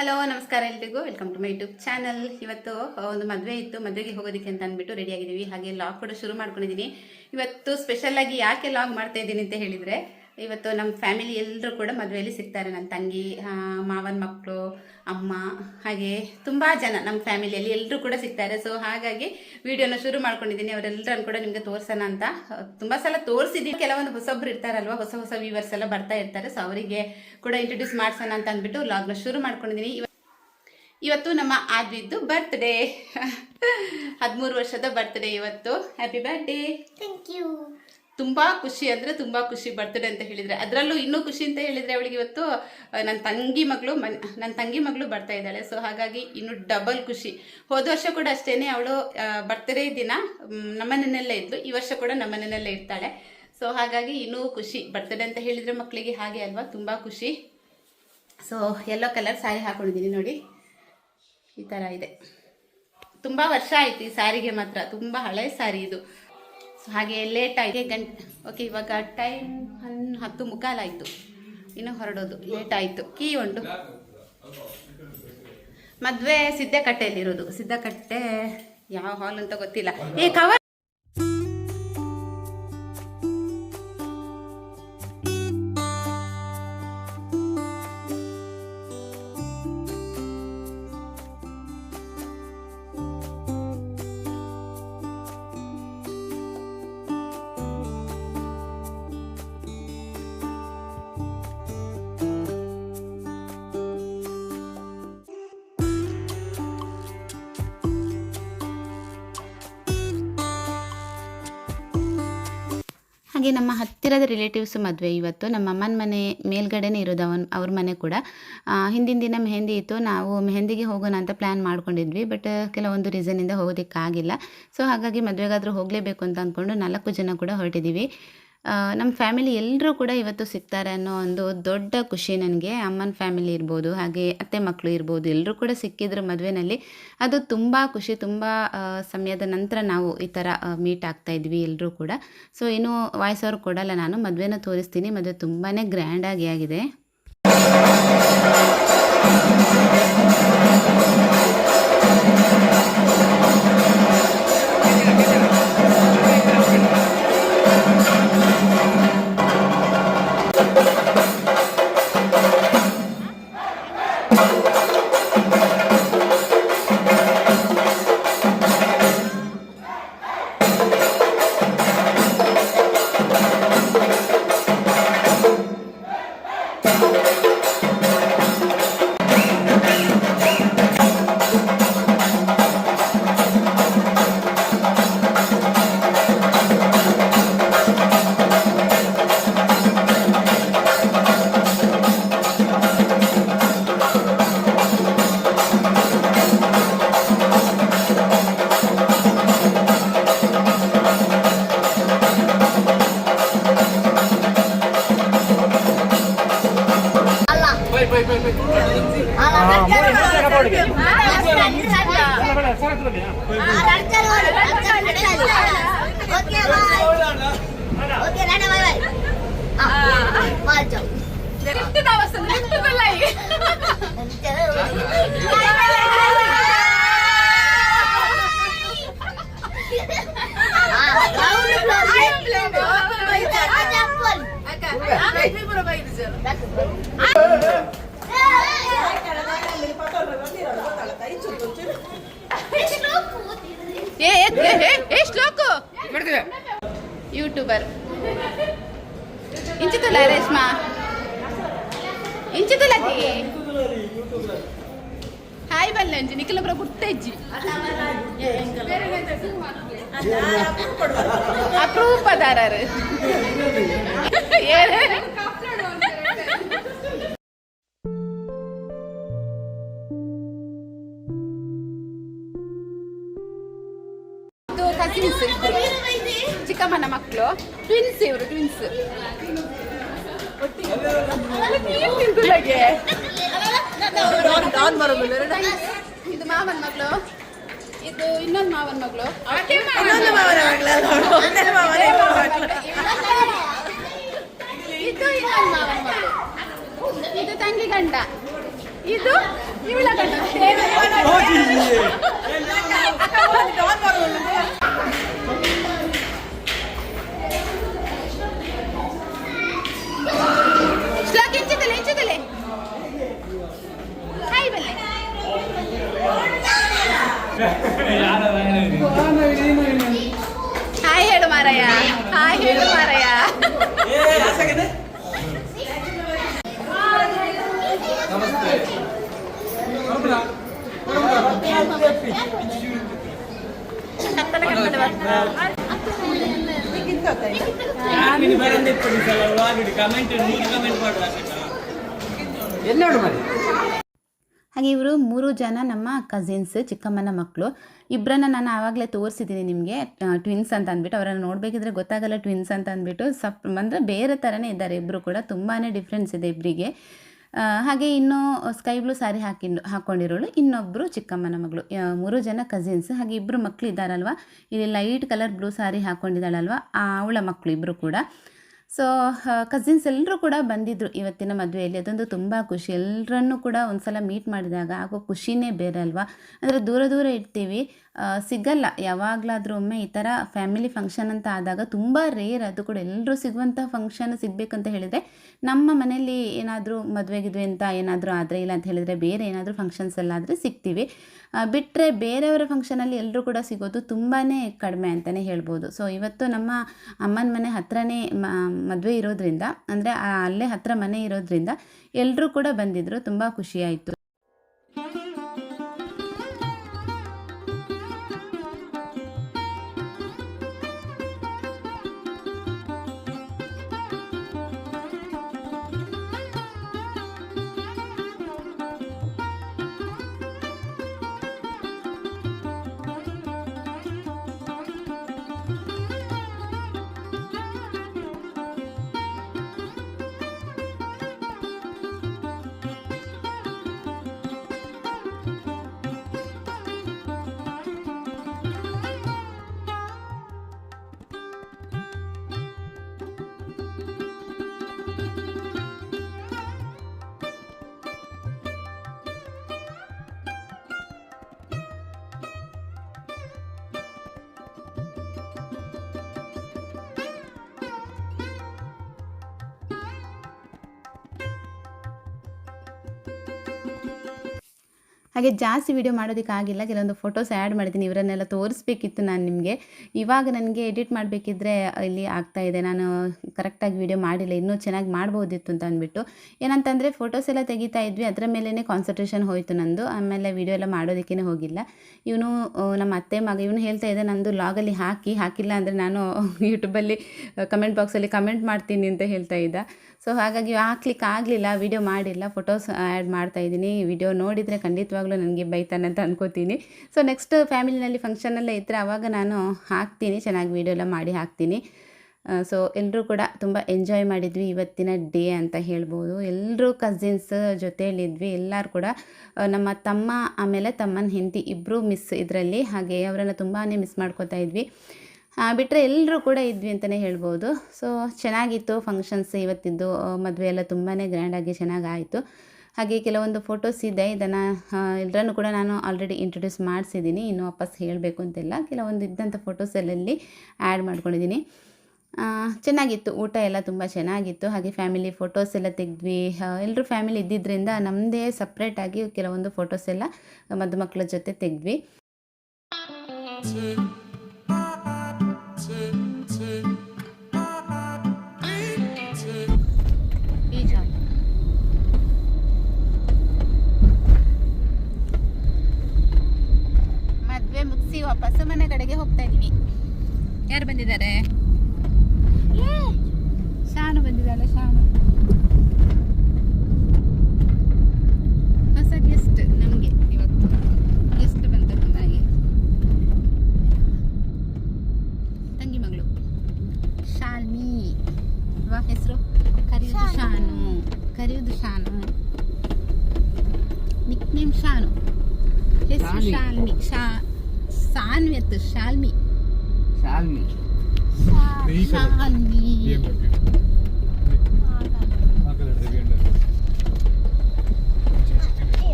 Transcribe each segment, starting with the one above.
Hello ನಮಸ್ಕಾರ ಎಲ್ರಿಗೂ. Welcome to my YouTube channel ಇವತ್ತು ಒಂದು ಮದುವೆ ಇತ್ತು. ಮದುವೆಗೆ ಹೋಗೋದಕ್ಕೆ ಅಂತ ಅಂದ್ಬಿಟ್ಟು ರೆಡಿ ಆಗಿದ್ದೀವಿ. ಹಾಗೆ ಲಾಗ್ ಕೂಡ ಶುರು ಮಾಡ್ಕೊಂಡಿದ್ದೀನಿ. ಇವತ್ತು ಸ್ಪೆಷಲ್ ಆಗಿ ಯಾಕೆ ಲಾಗ್ ಮಾಡ್ತಾ ಇದ್ದೀನಿ ಅಂತ ಹೇಳಿದರೆ ಇವತ್ತು ನಮ್ಮ ಫ್ಯಾಮಿಲಿ ಎಲ್ಲರೂ ಕೂಡ ಮದುವೆಯಲ್ಲಿ ಸಿಗ್ತಾರೆ. ನನ್ನ ತಂಗಿ ಮಾವನ ಮಕ್ಕಳು ಅಮ್ಮ, ಹಾಗೆ ತುಂಬ ಜನ ನಮ್ಮ ಫ್ಯಾಮಿಲಿಯಲ್ಲಿ ಎಲ್ಲರೂ ಕೂಡ ಸಿಗ್ತಾರೆ. ಸೊ ಹಾಗಾಗಿ ವಿಡಿಯೋನ ಶುರು ಮಾಡ್ಕೊಂಡಿದ್ದೀನಿ. ಅವರೆಲ್ಲರನ್ನು ಕೂಡ ನಿಮಗೆ ತೋರಿಸೋಣ ಅಂತ. ತುಂಬ ಸಲ ತೋರಿಸಿದ್ದೀನಿ ಕೆಲವೊಂದು ಹೊಸೊಬ್ರು ಇರ್ತಾರಲ್ವ, ಹೊಸ ಹೊಸ ವ್ಯೂವರ್ಸ್ ಎಲ್ಲ ಬರ್ತಾ ಇರ್ತಾರೆ. ಸೊ ಅವರಿಗೆ ಕೂಡ ಇಂಟ್ರೊಡ್ಯೂಸ್ ಮಾಡ್ಸೋಣ ಅಂತ ಅಂದ್ಬಿಟ್ಟು ಲಾಗ್ನ ಶುರು ಮಾಡ್ಕೊಂಡಿದ್ದೀನಿ ಇವ- ಇವತ್ತು ನಮ್ಮ ಆದ್ವಿದ್ದು ಬರ್ತ್ಡೇ ಹದಿಮೂರು ವರ್ಷದ ಬರ್ತ್ಡೇ ಇವತ್ತು. ಹ್ಯಾಪಿ ಬರ್ತ್ಡೇ ಥ್ಯಾಂಕ್ ಯು ತುಂಬಾ ಖುಷಿ ಅಂದ್ರೆ ತುಂಬಾ ಖುಷಿ ಬರ್ತಡೆ ಅಂತ ಹೇಳಿದ್ರೆ. ಅದರಲ್ಲೂ ಇನ್ನೂ ಖುಷಿ ಅಂತ ಹೇಳಿದ್ರೆ ಅವಳಿಗೆ ಇವತ್ತು ನನ್ನ ತಂಗಿ ಮಗಳು ನನ್ನ ತಂಗಿ ಮಗಳು ಬರ್ತಾ ಇದ್ದಾಳೆ. ಸೊ ಹಾಗಾಗಿ ಇನ್ನು ಡಬಲ್ ಖುಷಿ. ಹೋದ ವರ್ಷ ಕೂಡ ಅಷ್ಟೇನೆ ಅವಳು ಬರ್ತಡೇ ದಿನ ನಮ್ಮನೆಯಲ್ಲೇ ಇದ್ಲು. ಈ ವರ್ಷ ಕೂಡ ನಮ್ಮನೆಯಲ್ಲೇ ಇರ್ತಾಳೆ. ಸೊ ಹಾಗಾಗಿ ಇನ್ನೂ ಖುಷಿ ಬರ್ತಡೆ ಅಂತ ಹೇಳಿದ್ರೆ ಮಕ್ಕಳಿಗೆ ಹಾಗೆ ಅಲ್ವಾ? ತುಂಬಾ ಖುಷಿ. ಸೊ ಎಲ್ಲೋ ಕಲರ್ ಸ್ಯಾರಿ ಹಾಕೊಂಡಿದ್ದೀನಿ ನೋಡಿ. ಈ ಥರ ಇದೆ. ತುಂಬ ವರ್ಷ ಆಯ್ತು ಈ ಸ್ಯಾರಿಗೆ ಮಾತ್ರ. ತುಂಬ ಹಳೆ ಸ್ಯಾರಿ ಇದು. ಹಾಗೆ ಲೇಟ್ ಆಯಿತು. ಗಂಟೆ ಓಕೆ ಇವಾಗ ಟೈಮ್ ಹನ್, ಹತ್ತು ಮುಕ್ಕಾಲಾಯಿತು ಇನ್ನು ಹೊರಡೋದು. ಲೇಟ್ ಆಯಿತು. ಕೀ ಉಂಟು. ಮದುವೆ ಸಿದ್ದಕಟ್ಟೆಯಲ್ಲಿರೋದು ಸಿದ್ದಕಟ್ಟೆ ಯಾವ ಹಾಲ್ ಅಂತ ಗೊತ್ತಿಲ್ಲ. ಏ ಕವರ್ ಹಾಗೆ ನಮ್ಮ ಹತ್ತಿರದ ರಿಲೇಟಿವ್ಸ್ ಮದುವೆ. ಇವತ್ತು ನಮ್ಮ ಅಮ್ಮನ ಮನೆ ಮೇಲ್ಗಡೆನೇ ಇರೋದು ಅವನ, ಅವ್ರ ಮನೆ ಕೂಡ. ಹಿಂದಿನ ದಿನ ಮೆಹಂದಿ ಇತ್ತು. ನಾವು ಮೆಹಂದಿಗೆ ಹೋಗೋಣ ಅಂತ ಪ್ಲ್ಯಾನ್ ಮಾಡ್ಕೊಂಡಿದ್ವಿ ಬಟ್ ಕೆಲವೊಂದು ರೀಸನಿಂದ ಹೋಗೋದಕ್ಕಾಗಿಲ್ಲ. ಸೊ ಹಾಗಾಗಿ ಮದುವೆಗಾದರೂ ಹೋಗಲೇಬೇಕು ಅಂತ ಅಂದ್ಕೊಂಡು ನಾಲ್ಕು ಜನ ಕೂಡ ಹೊರಟಿದ್ದೀವಿ ನಮ್ಮ ಫ್ಯಾಮಿಲಿ ಎಲ್ಲರೂ ಕೂಡ ಇವತ್ತು ಸಿಗ್ತಾರೆ ಅನ್ನೋ ಒಂದು ದೊಡ್ಡ ಖುಷಿ ನನಗೆ. ಅಮ್ಮನ ಫ್ಯಾಮಿಲಿ ಇರ್ಬೋದು, ಹಾಗೆ ಅತ್ತೆ ಮಕ್ಕಳು ಇರ್ಬೋದು ಎಲ್ಲರೂ ಕೂಡ ಸಿಕ್ಕಿದ್ರು ಮದುವೆನಲ್ಲಿ. ಅದು ತುಂಬ ಖುಷಿ, ತುಂಬ ಸಮಯದ ನಂತರ ನಾವು ಈ ಥರ ಮೀಟ್ ಆಗ್ತಾ ಇದ್ವಿ ಎಲ್ಲರೂ ಕೂಡ. ಸೊ ಏನು ವಾಯ್ಸ್ ಅವ್ರು ಕೊಡಲ್ಲ, ನಾನು ಮದುವೆನ ತೋರಿಸ್ತೀನಿ. ಮದುವೆ ತುಂಬಾ ಗ್ರ್ಯಾಂಡಾಗಿ ಆಗಿದೆ. Okay YouTuber. ఇంచుతులా రేష్మా ఇంచుతులది హాయ్ బల్లంజి నిఖిలపుర గుర్తజ్జి అప్రూవ్ పదారారు. ఏ ಇದು ಮಾವನ ಮಗಳು. ಇದು ಇನ್ನೊಂದು ಮಾವನ ಮಗಳು. ಇದು ಇನ್ನೊಂದು ಮಾವನ ಮಗಳು. ಇದು ತಂಗಿ ಗಂಡ. ಇದು ಇವಳ ಗಂಡ. ಹಾಗೆ ಇವರು ಮೂರು ಜನ ನಮ್ಮ ಕಸಿನ್ಸ್ ಚಿಕ್ಕಮ್ಮನ ಮಕ್ಕಳು ಇಬ್ಬರನ್ನ ನಾನು ಆವಾಗಲೇ ತೋರಿಸಿದ್ದೀನಿ ನಿಮಗೆ ಟ್ವಿನ್ಸ್ ಅಂತ ಅಂದ್ಬಿಟ್ಟು. ಅವರನ್ನು ನೋಡಬೇಕಿದ್ರೆ ಗೊತ್ತಾಗಲ್ಲ ಟ್ವಿನ್ಸ್ ಅಂತ ಅಂದ್ಬಿಟ್ಟು. ಸಪ್, ಅಂದರೆ ಬೇರೆ ಥರನೇ ಇದ್ದಾರೆ. ಇಬ್ಬರು ಕೂಡ ತುಂಬಾ ಡಿಫ್ರೆನ್ಸ್ ಇದೆ ಇಬ್ಬರಿಗೆ ಹಾಗೆ ಇನ್ನು ಸ್ಕೈ ಬ್ಲೂ ಸ್ಯಾರಿ ಹಾಕಿ ಹಾಕ್ಕೊಂಡಿರೋಳು ಇನ್ನೊಬ್ಬರು ಚಿಕ್ಕಮ್ಮನ ಮಗಳು. ಮೂರು ಜನ ಕಸಿನ್ಸ್ ಹಾಗೆ ಇಬ್ಬರು ಮಕ್ಕಳು ಇದ್ದಾರಲ್ವ? ಇಲ್ಲಿ ಲೈಟ್ ಕಲರ್ ಬ್ಲೂ ಸ್ಯಾರಿ ಹಾಕ್ಕೊಂಡಿದ್ದಾಳಲ್ವ ಅವಳ ಮಕ್ಕಳು ಇಬ್ಬರು ಕೂಡ. ಸೊ ಕಸಿನ್ಸ್ ಎಲ್ಲರೂ ಕೂಡ ಬಂದಿದ್ದರು ಇವತ್ತಿನ ಮದುವೆಯಲ್ಲಿ. ಅದೊಂದು ತುಂಬ ಖುಷಿ. ಎಲ್ಲರನ್ನೂ ಕೂಡ ಒಂದ್ಸಲ ಮೀಟ್ ಮಾಡಿದಾಗ ಆಗೋ ಖುಷಿನೇ ಬೇರೆ ಅಲ್ವಾ? ಅಂದರೆ ದೂರ ದೂರ ಇರ್ತೀವಿ. ಆ, ಸಿಗಲ್ಲ. ಯಾವಾಗಲಾದರೂ ಒಮ್ಮೆ ಈ ಥರ ಫ್ಯಾಮಿಲಿ ಫಂಕ್ಷನ್ ಅಂತ ಆದಾಗ ತುಂಬ ರೇರ್ ಅದು ಕೂಡ. ಎಲ್ಲರೂ ಸಿಗುವಂಥ ಫಂಕ್ಷನ್ ಸಿಗಬೇಕಂತ ಹೇಳಿದರೆ ನಮ್ಮ ಮನೆಯಲ್ಲಿ ಏನಾದರೂ ಮದುವೆಗಿದ್ವಿ ಅಂತ ಏನಾದರೂ ಆದರೆ, ಇಲ್ಲ ಅಂತ ಹೇಳಿದರೆ ಬೇರೆ ಏನಾದರೂ ಫಂಕ್ಷನ್ಸ್ ಎಲ್ಲಾದರೆ ಸಿಗ್ತೀವಿ. ಬಿಟ್ಟರೆ ಬೇರೆಯವರ ಫಂಕ್ಷನಲ್ಲಿ ಎಲ್ಲರೂ ಕೂಡ ಸಿಗೋದು ತುಂಬಾ ಕಡಿಮೆ ಅಂತಲೇ ಹೇಳ್ಬೋದು. ಸೊ ಇವತ್ತು ನಮ್ಮ ಅಮ್ಮನ ಮನೆ ಹತ್ರನೇ ಮದುವೆ ಇರೋದ್ರಿಂದ, ಅಂದರೆ ಅಲ್ಲೇ ಹತ್ರ ಮನೆ ಇರೋದ್ರಿಂದ ಎಲ್ಲರೂ ಕೂಡ ಬಂದಿದ್ದರು ತುಂಬ ಖುಷಿಯಾಯಿತು ಹಾಗೆ ಜಾಸ್ತಿ ವೀಡಿಯೋ ಮಾಡೋದಕ್ಕಾಗಿಲ್ಲ ಕೆಲವೊಂದು ಫೋಟೋಸ್ ಆ್ಯಡ್ ಮಾಡಿದ್ದೀನಿ ಇವರನ್ನೆಲ್ಲ ತೋರಿಸ್ಬೇಕಿತ್ತು ನಾನು ನಿಮಗೆ. ಇವಾಗ ನನಗೆ ಎಡಿಟ್ ಮಾಡಬೇಕಿದ್ರೆ ಇಲ್ಲಿ ಆಗ್ತಾ ಇದೆ. ನಾನು ಕರೆಕ್ಟಾಗಿ ವೀಡಿಯೋ ಮಾಡಿಲ್ಲ. ಇನ್ನೂ ಚೆನ್ನಾಗಿ ಮಾಡ್ಬೋದಿತ್ತು ಅಂತ ಅಂದ್ಬಿಟ್ಟು. ಏನಂತಂದರೆ ಫೋಟೋಸ್ ಎಲ್ಲ ತೆಗಿತಾ ಇದ್ವಿ. ಅದರ ಮೇಲೇ ಕಾನ್ಸಂಟ್ರೇಷನ್ ಹೋಯಿತು ನಂದು. ಆಮೇಲೆ ವೀಡಿಯೋ ಎಲ್ಲ ಮಾಡೋದಕ್ಕೇ ಹೋಗಿಲ್ಲ. ಇವನು ನಮ್ಮ ಅತ್ತೆ ಮಗ, ಇವನು ಹೇಳ್ತಾ ಇದೆ ನಂದು ಲಾಗಲ್ಲಿ ಹಾಕಿ, ಹಾಕಿಲ್ಲ ಅಂದರೆ ನಾನು ಯೂಟ್ಯೂಬಲ್ಲಿ ಕಮೆಂಟ್ ಬಾಕ್ಸಲ್ಲಿ ಕಮೆಂಟ್ ಮಾಡ್ತೀನಿ ಅಂತ ಹೇಳ್ತಾ ಇದ್ದ. ಸೊ ಹಾಗಾಗಿ ಹಾಕ್ಲಿಕ್ಕೆ ಆಗಲಿಲ್ಲ ವಿಡಿಯೋ ಮಾಡಿಲ್ಲ ಫೋಟೋಸ್ ಆ್ಯಡ್ ಮಾಡ್ತಾ ಇದ್ದೀನಿ. ವಿಡಿಯೋ ನೋಡಿದರೆ ಖಂಡಿತವಾಗ್ಲೂ ನನಗೆ ಬೈತಾನೆ ಅಂತ ಅನ್ಕೋತೀನಿ. ಸೊ ನೆಕ್ಸ್ಟ್ ಫ್ಯಾಮಿಲಿನಲ್ಲಿ ಫಂಕ್ಷನಲ್ಲೇ ಇದ್ದರೆ ಆವಾಗ ನಾನು ಹಾಕ್ತೀನಿ, ಚೆನ್ನಾಗಿ ವಿಡಿಯೋ ಎಲ್ಲ ಮಾಡಿ ಹಾಕ್ತೀನಿ. ಸೊ ಎಲ್ಲರೂ ಕೂಡ ತುಂಬ ಎಂಜಾಯ್ ಮಾಡಿದ್ವಿ ಇವತ್ತಿನ ಡೇ ಅಂತ ಹೇಳ್ಬೋದು. ಎಲ್ಲರೂ ಕಸಿನ್ಸ್ ಜೊತೆಯಲ್ಲಿದ್ವಿ. ಎಲ್ಲರೂ ಕೂಡ ನಮ್ಮ ತಮ್ಮ ಆಮೇಲೆ ತಮ್ಮನ ಹೆಂಡತಿ ಇಬ್ಬರು ಮಿಸ್ ಇದರಲ್ಲಿ. ಹಾಗೆ ಅವರನ್ನು ತುಂಬಾ ಮಿಸ್ ಮಾಡ್ಕೋತಾ ಇದ್ವಿ. ಬಿಟ್ಟರೆ ಎಲ್ಲರೂ ಕೂಡ ಇದ್ವಿ ಅಂತಲೇ ಹೇಳ್ಬೋದು. ಸೊ ಚೆನ್ನಾಗಿತ್ತು ಫಂಕ್ಷನ್ಸ್ ಇವತ್ತಿದ್ದು. ಮದುವೆ ಎಲ್ಲ ತುಂಬಾ ಗ್ರ್ಯಾಂಡಾಗಿ ಚೆನ್ನಾಗಾಯಿತು. ಹಾಗೆ ಕೆಲವೊಂದು ಫೋಟೋಸ್ ಇದೆ. ಇದನ್ನು ಎಲ್ಲರನ್ನು ಕೂಡ ನಾನು ಆಲ್ರೆಡಿ ಇಂಟ್ರೊಡ್ಯೂಸ್ ಮಾಡಿಸಿದ್ದೀನಿ ಇನ್ನು ವಾಪಸ್ ಹೇಳಬೇಕು ಅಂತೆಲ್ಲ. ಕೆಲವೊಂದು ಇದ್ದಂಥ ಫೋಟೋಸ್ ಎಲ್ಲಲ್ಲಿ ಆ್ಯಡ್ ಮಾಡ್ಕೊಂಡಿದ್ದೀನಿ ಚೆನ್ನಾಗಿತ್ತು. ಊಟ ಎಲ್ಲ ತುಂಬ ಚೆನ್ನಾಗಿತ್ತು. ಹಾಗೆ ಫ್ಯಾಮಿಲಿ ಫೋಟೋಸ್ ಎಲ್ಲ ತೆಗೆದ್ವಿ. ಎಲ್ಲರೂ ಫ್ಯಾಮಿಲಿ ಇದ್ದಿದ್ದರಿಂದ ನಮ್ಮದೇ ಸಪ್ರೇಟಾಗಿ ಕೆಲವೊಂದು ಫೋಟೋಸ್ ಎಲ್ಲ ಮದುಮಕ್ಕಳ ಜೊತೆ ತೆಗೆದ್ವಿ. ಮನೆ ಕಡೆಗೆ ಹೋಗ್ತಾ ಇದೀವಿ ಯಾರು ಬಂದಿದ್ದಾರೆ? ಶಾನು ಬಂದಿದ್ದಾಳೆ ಶಾನು. ಹೊಸ ಗೆಸ್ಟ್ ನಮಗೆ ಇವತ್ತು. ಗೆಸ್ಟ್ ಬಂದದ್ದು ತಂಗಿ ಮಗಳು. ಶಾಲ್ಮಿ. ವಾ ಹೆಸರು? ಕರೆಯುವುದು ಶಾನು. ಕರೆಯುವುದು ಶಾನು. Nick name Shanu. ಹೆಸರು ಶಾನ್ ಶಾಲ್ಮಿ. ಶಾ ಸಾನ್ವಿ ಅಂತ ಶಾಲ್ಮಿ. ಶಾಲ್ಮಿ. ಶಾಲ್ಮಿ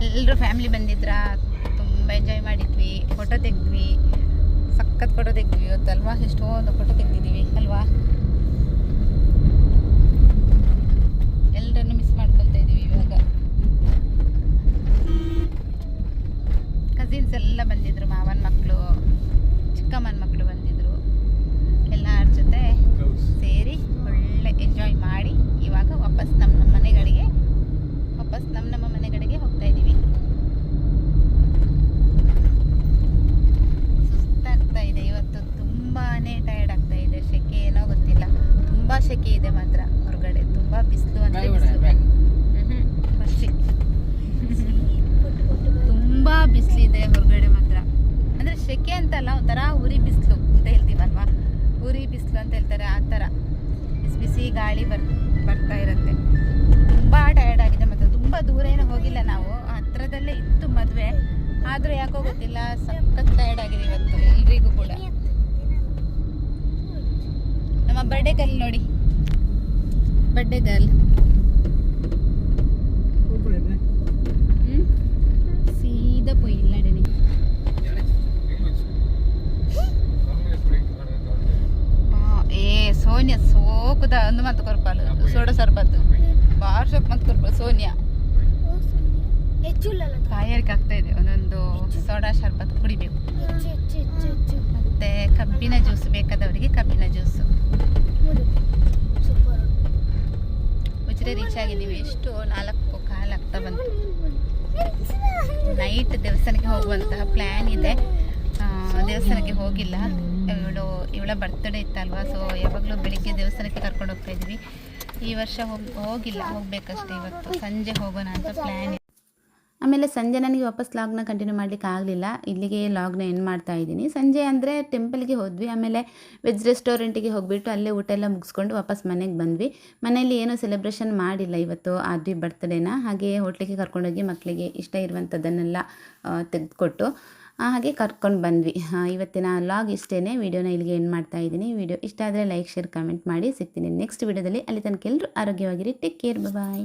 ಎಲ್ಲರೂ ಫ್ಯಾಮಿಲಿ ಬಂದಿದ್ರ ತುಂಬ ಎಂಜಾಯ್ ಮಾಡಿದ್ವಿ ಫೋಟೋ ತೆಗೆದ್ವಿ. ಸಖತ್ ಫೋಟೋ ತೆಗೆದ್ವಿ ಇವತ್ತಲ್ವಾ? ಎಷ್ಟೊಂದು ಫೋಟೋ ತೆಗೆದಿದ್ದೀವಿ ಅಲ್ವಾ ಎಲ್ಲರನ್ನು ಮಿಸ್ ಮಾಡ್ಕೊಳ್ತಾ ಇದ್ದೀವಿ ಇವಾಗ ಕಸಿನ್ಸ್ ಎಲ್ಲ ಬಂದಿದ್ರು ಮಾವನ ಮಕ್ಕಳು ಚಿಕ್ಕಮ್ಮನ ಮಕ್ಕಳು ಬಂದಿದ್ರು ಎಲ್ಲರ ಜೊತೆ ಸೇರಿ ಒಳ್ಳೆ ಎಂಜಾಯ್ ಮಾಡಿ ಇವಾಗ ವಾಪಸ್ ನಮ್ಮ ನಮ್ಮ ಮನೆಗಳಿಗೆ ವಾಪಸ್ ನಮ್ಮ ನಮ್ಮ ಮನೆಗಳಿಗೆ ಹೋಗ್ತಾ ಇದ್ದೀವಿ ಸುಸ್ತಾಗ್ತಾ ಇದೆ ಇವತ್ತು ತುಂಬಾ ಟಯರ್ಡ್ ಆಗ್ತಾ ಇದೆ ಸೆಕೆ ಏನೋ ಗೊತ್ತಿಲ್ಲ ತುಂಬ ಸೆಕೆ ಇದೆ ಮಾತ್ರ ಹೊರಗಡೆ ತುಂಬ ಬಿಸಿಲು ಅಂದರೆ ಬಿಸಿಲು ಬರ್ಸಿ ತುಂಬ ಬಿಸಿಲಿದೆ ಹೊರಗಡೆ ಮಾತ್ರ ಅಂದರೆ ಸೆಕೆ ಅಂತಲ್ಲ ಒಂಥರ ಉರಿ ಬಿಸಿಲು ಅಂತ ಹೇಳ್ತೀವಲ್ವಾ? ಉರಿ ಬಿಸಿಲು ಅಂತ ಹೇಳ್ತಾರೆ, ಆ ಥರ. ಬಿಸಿ ಬಿಸಿ ಗಾಳಿ ಬರ್, ಬರ್ತಾ ಇರುತ್ತೆ. ತುಂಬ ಟಯರ್ಡ್ ಆಗಿದೆ ಮತ್ತು ತುಂಬ ದೂರ ಏನೂ ಹೋಗಿಲ್ಲ ನಾವು. ಹತ್ರದಲ್ಲೇ ಇತ್ತು ಮದುವೆ. ಆದರೂ ಯಾಕೋ ಗೊತ್ತಿಲ್ಲ, ಸಖತ್ ಟಯರ್ಡ್ ಆಗಿದೆ ಇವತ್ತು ಎಲ್ರಿಗೂ ಕೂಡ. ನಮ್ಮ ಬರ್ಡೇ ಗರ್ಲ್ ನೋಡಿ. ಬರ್ಡೇ ಗರ್ಲ್ ಸೋಕುದ ಒಂದು ಮತ್ತು ಕೊರ್ಪಾಲು ಸೋಡ ಸರ್ಬತ್ತು ಬಾರ್ ಶೋಕ್ ಮತ್ತು ಕೊರ್ಪಾಲು ಸೋನಿಯಾ. ಕಾಯರಿಕೆ ಆಗ್ತಾ ಇದೆ. ಒಂದೊಂದು ಸೋಡಾ ಶರ್ಬತ್ ಕುಡಿಬೇಕು. ಮತ್ತೆ ಕಬ್ಬಿನ ಜ್ಯೂಸ್ ಬೇಕಾದವರಿಗೆ ಕಬ್ಬಿನ ಜ್ಯೂಸ್. ಉಜಿರೆ ರೀಚ್ ಆಗಿದ್ದೀವಿ ಎಷ್ಟು ನಾಲ್ಕು ಕಾಲು ಆಗ್ತಾ ಬಂತು. ನೈಟ್ ದೇವಸ್ಥಾನಕ್ಕೆ ಹೋಗುವಂತಹ ಪ್ಲ್ಯಾನ್ ಇದೆ. ದೇವಸ್ಥಾನಕ್ಕೆ ಹೋಗಿಲ್ಲ. ಇವಳು ಇವಳ ಬರ್ತ್ಡೇ ಇತ್ತಲ್ವಾ? ಸೊ ಯಾವಾಗಲೂ ಬೆಳಿಗ್ಗೆ ದೇವಸ್ಥಾನಕ್ಕೆ ಕರ್ಕೊಂಡು ಹೋಗ್ತಾ ಇದ್ವಿ. ಈ ವರ್ಷ ಹೋಗಿ, ಹೋಗಿಲ್ಲ, ಹೋಗ್ಬೇಕಷ್ಟೇ ಇವತ್ತು. ಸಂಜೆ ಹೋಗೋಣ ಅಂತ ಪ್ಲ್ಯಾನ್ ಆಮೇಲೆ ಸಂಜೆ ನನಗೆ ವಾಪಸ್ ಲಾಗ್ನ ಕಂಟಿನ್ಯೂ ಮಾಡಲಿಕ್ಕೆ ಆಗಲಿಲ್ಲ. ಇಲ್ಲಿಗೆ ಲಾಗ್ನ ಎಂಡ್ ಮಾಡ್ತಾ ಇದ್ದೀನಿ. ಸಂಜೆ ಅಂದರೆ ಟೆಂಪಲ್ಗೆ ಹೋದ್ವಿ. ಆಮೇಲೆ ವೆಜ್ ರೆಸ್ಟೋರೆಂಟಿಗೆ ಹೋಗಿಬಿಟ್ಟು ಅಲ್ಲೇ ಊಟ ಎಲ್ಲ ಮುಗಿಸ್ಕೊಂಡು ವಾಪಸ್ ಮನೆಗೆ ಬಂದ್ವಿ. ಮನೆಯಲ್ಲಿ ಏನೂ ಸೆಲೆಬ್ರೇಷನ್ ಮಾಡಿಲ್ಲ ಇವತ್ತು ಆದ್ವಿ ಬರ್ತ್ಡೇನ ಹಾಗೆ ಹೋಟ್ಲಿಗೆ ಕರ್ಕೊಂಡೋಗಿ ಮಕ್ಕಳಿಗೆ ಇಷ್ಟ ಇರುವಂಥದ್ದನ್ನೆಲ್ಲ ತೆಗೆದುಕೊಟ್ಟು ಹಾಗೆ ಕರ್ಕೊಂಡು ಬಂದ್ವಿ. ಇವತ್ತಿನ ಲಾಗ್ ಇಷ್ಟೇ ವಿಡಿಯೋನ ಇಲ್ಲಿಗೆ ಏನು ಮಾಡ್ತಾ ಇದ್ದೀನಿ. ವಿಡಿಯೋ ಇಷ್ಟ ಆದರೆ ಲೈಕ್ ಶೇರ್ ಕಮೆಂಟ್ ಮಾಡಿ ಸಿಗ್ತೀನಿ ನೆಕ್ಸ್ಟ್ ವಿಡಿಯೋದಲ್ಲಿ. ಅಲ್ಲಿ ತನಕ ಎಲ್ಲರೂ ಆರೋಗ್ಯವಾಗಿರಿ. Take care bye